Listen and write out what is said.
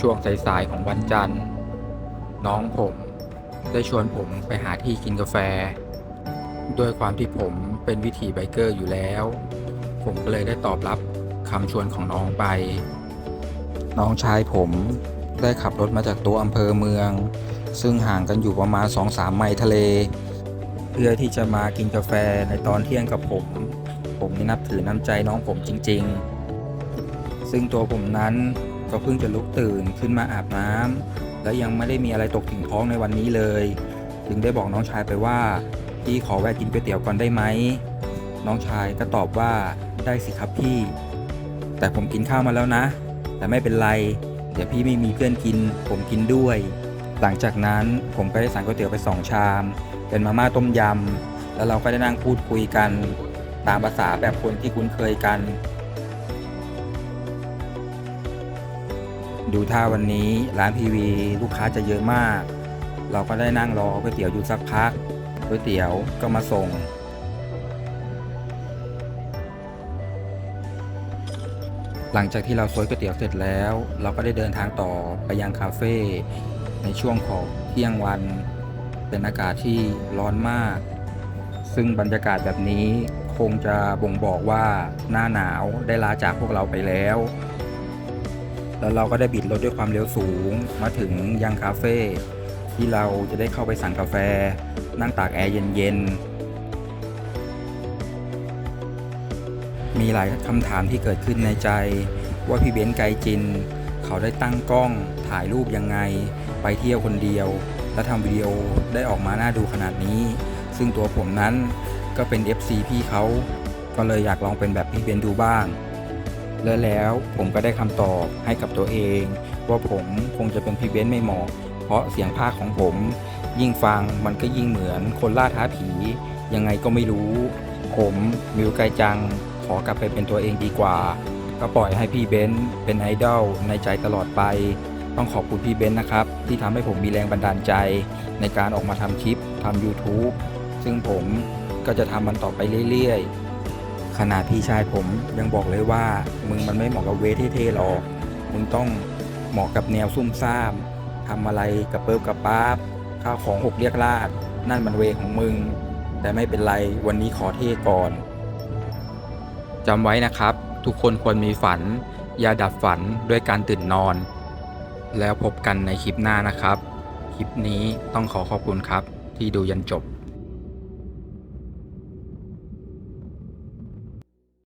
ช่วงสายๆของวันจันทร์ น้องผมได้ชวนผมไปหาที่กินกาแฟ ด้วยความที่ผมเป็นวิถีไบเกอร์อยู่แล้ว ผมก็เลยได้ตอบรับคำชวนของน้องไป น้องชายผมได้ขับรถมาจากตัวอำเภอเมือง ซึ่งห่างกันอยู่ประมาณ 2-3 ไมล์ทะเล เพื่อที่จะมากินกาแฟในตอนเที่ยงกับผม ผมนี่นับถือน้ำใจน้องผมจริง ๆ ซึ่งตัวผมนั้น ก็เพิ่งจะลุกตื่นขึ้นมาอาบน้ำและยังไม่ได้มีอะไรตกถึงท้องในวันนี้เลย จึงได้บอกน้องชายไปว่าพี่ขอแวะกินก๋วยเตี๋ยวก่อนได้ไหมน้องชายก็ตอบว่าได้สิครับพี่ แต่ผมกินข้าวมาแล้วนะ แต่ไม่เป็นไรเดี๋ยวพี่ไม่มีเพื่อนกิน ผมกินด้วย หลังจากนั้นผมก็ได้สั่งก๋วยเตี๋ยวไปสองชาม เป็นมาม่าต้มยำแล้วเราก็ได้นั่งพูดคุยกัน ตามภาษาแบบคนที่คุ้นเคยกัน ดูท่าวันนี้ร้านพีวีลูกค้าจะเยอะมาก เราก็ได้นั่งรอก๋วยเตี๋ยวอยู่สักพักก๋วยเตี๋ยวก็มาส่ง หลังจากที่เราซวยก๋วยเตี๋ยวเสร็จแล้ว เราก็ได้เดินทางต่อไปยังคาเฟ่ในช่วงของเที่ยงวัน เป็นอากาศที่ร้อนมาก ซึ่งบรรยากาศแบบนี้คงจะบ่งบอกว่าหน้าหนาวได้ลาจากพวกเราไปแล้ว แล้วเราก็ได้บิดรถด้วยความเร็วสูง มาถึงยังคาเฟ่ที่เราจะได้เข้าไปสั่งกาแฟ นั่งตากแอร์เย็นๆ มีหลายคำถามที่เกิดขึ้นในใจ ว่าพี่เบนซ์ไกจิน เขาได้ตั้งกล้องถ่ายรูปยังไง ไปเที่ยวคนเดียว และทำวิดีโอได้ออกมาน่าดูขนาดนี้ ซึ่งตัวผมนั้นก็เป็น FC พี่เขาก็เลยอยากลองเป็นแบบพี่เบนซ์ดูบ้าง และแล้วผมก็ได้คำตอบให้กับตัวเอง ว่าผมคงจะเป็นพี่เบนไม่เหมาะ เพราะเสียงภาคของผม ยิ่งฟังมันก็ยิ่งเหมือนคนล่าท้าผี ยังไงก็ไม่รู้ ผมมิวไกจัง ขอกลับไปเป็นตัวเองดีกว่า ก็ปล่อยให้พี่เบนเป็นไอดอลในใจตลอดไป ต้องขอบคุณพี่เบนนะครับ ที่ทำให้ผมมีแรงบันดาลใจ ในการออกมาทำคลิปทำ YouTube ซึ่งผมก็จะทำมันต่อไปเรื่อยๆ ขนาดพี่ชายผมยังบอกเลยว่า มึงมันไม่เหมาะกับเวทเท่ๆหรอก มึงต้องเหมาะกับแนวซุ่มซ่ามทำอะไรกับเปิบกับป๊าบข้าวของหกเรียกลาด นั่นมันเวของมึง แต่ไม่เป็นไรวันนี้ขอเท่ก่อนจำไว้นะครับ ทุกคนควรมีฝัน อย่าดับฝันด้วยการตื่นนอน แล้วพบกันในคลิปหน้านะครับ คลิปนี้ต้องขอขอบคุณครับที่ดูยันจบ